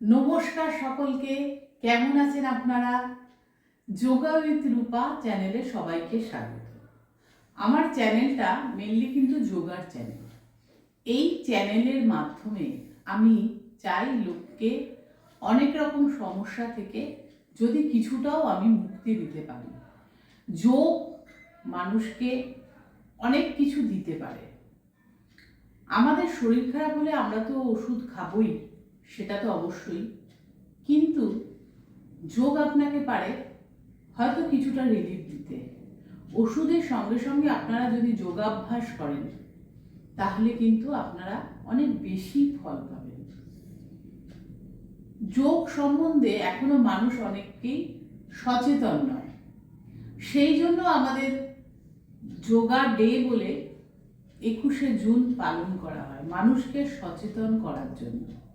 নমস্কার সকলকে। কেমন আছেন আপনারা? যোগা উইথ রূপা চ্যানেলে সবাইকে স্বাগত। আমার চ্যানেলটা মেনলি কিন্তু যোগার চ্যানেল। এই চ্যানেলের মাধ্যমে আমি চাই লোককে অনেক রকম সমস্যা থেকে যদি কিছুটাও আমি মুক্তি দিতে পারি। যোগ মানুষকে অনেক কিছু দিতে পারে। আমাদের শরীর খারাপ হলে আমরা তো ওষুধ খাবই। সেটা তো অবশ্যই। কিন্তু যোগ আপনাকে পারে হয়তো কিছুটা রিলিফ দিতে। ওষুধের সঙ্গে সঙ্গে আপনারা যদি যোগাভ্যাস করেন, তাহলে কিন্তু আপনারা অনেক বেশি ফল পাবেন। যোগ সম্বন্ধে এখনও মানুষ অনেককেই সচেতন নয়। সেই জন্য আমাদের যোগা ডে বলে একুশে জুন পালন করা হয় মানুষকে সচেতন করার জন্য।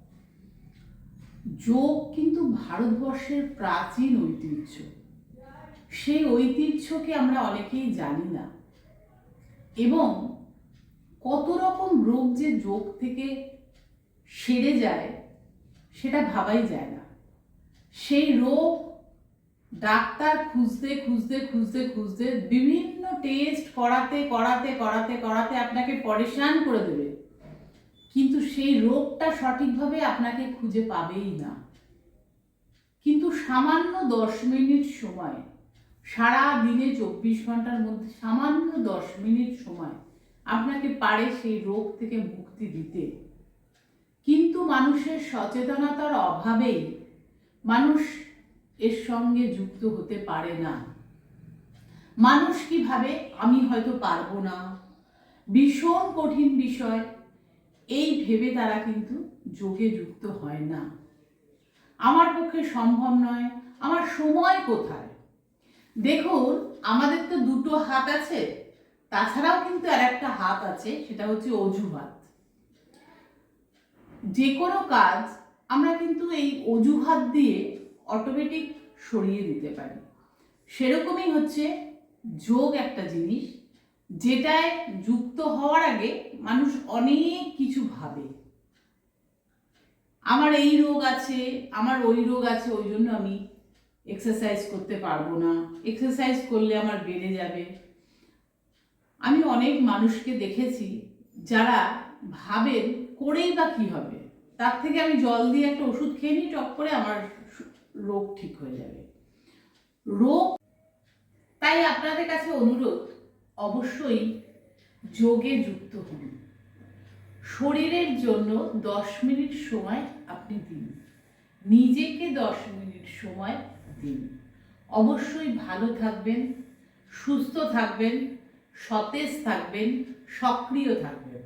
যোগ কিন্তু ভারতবর্ষের প্রাচীন ঐতিহ্য। সেই ঐতিহ্যকে আমরা অনেকেই জানি না। এবং কত রকম রোগ যে যোগ থেকে সেরে যায়, সেটা ভাবাই যায় না। সেই রোগ ডাক্তার খুঁজতে খুঁজতে খুঁজতে খুঁজতে বিভিন্ন টেস্ট করাতে করাতে করাতে করাতে আপনাকে পরেশান করে দেবে। কিন্তু সেই রোগটা সঠিকভাবে আপনাকে খুঁজে পাবেই না। কিন্তু সামান্য দশ মিনিট সময়, সারা দিনে চব্বিশ ঘণ্টার মধ্যে সামান্য দশ মিনিট সময় আপনাকে পারে সেই রোগ থেকে মুক্তি দিতে। কিন্তু মানুষের সচেতনতার অভাবেই মানুষ এর সঙ্গে যুক্ত হতে পারে না। মানুষ কি ভাবে আমি হয়তো পারব না। ভীষণ কঠিন বিষয় এই ভেবে তারা কিন্তু যোগে যুক্ত হয় না। আমার পক্ষে সম্ভব নয়, আমার সময় কোথায়? দেখুন, আমাদের তো দুটো হাত আছে, তাছাড়াও কিন্তু আর একটা হাত আছে, সেটা হচ্ছে অজুহাত। যে কোনো কাজ আমরা কিন্তু এই অজুহাত দিয়ে অটোমেটিক সরিয়ে দিতে পারি। সেরকমই হচ্ছে যোগ একটা জিনিস, যেটায় যুক্ত হওয়ার আগে মানুষ অনেক কিছু ভাবে। আমার এই রোগ আছে, আমার ওই রোগ আছে, ওই জন্য আমি এক্সারসাইজ করতে পারব না। এক্সারসাইজ করলে আমার বেড়ে যাবে। আমি অনেক মানুষকে দেখেছি যারা ভাবেন, করেই বা কী হবে? তার থেকে আমি জল দিয়ে একটা ওষুধ খেয়ে নিই, টক করে আমার রোগ ঠিক হয়ে যাবে। রোগ, তাই আপনাদের কাছে অনুরোধ, অবশ্যই যোগে যুক্ত হন। শরীরের জন্য দশ মিনিট সময় আপনি দিন। নিজেকে দশ মিনিট সময় দিন। অবশ্যই ভালো থাকবেন, সুস্থ থাকবেন, সতেজ থাকবেন, সক্রিয় থাকবেন।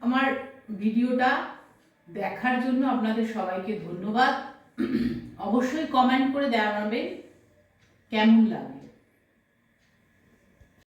আমার ভিডিওটা দেখার জন্য আপনাদের সবাইকে ধন্যবাদ। অবশ্যই কমেন্ট করে জানাবেন, কেমন লাগে?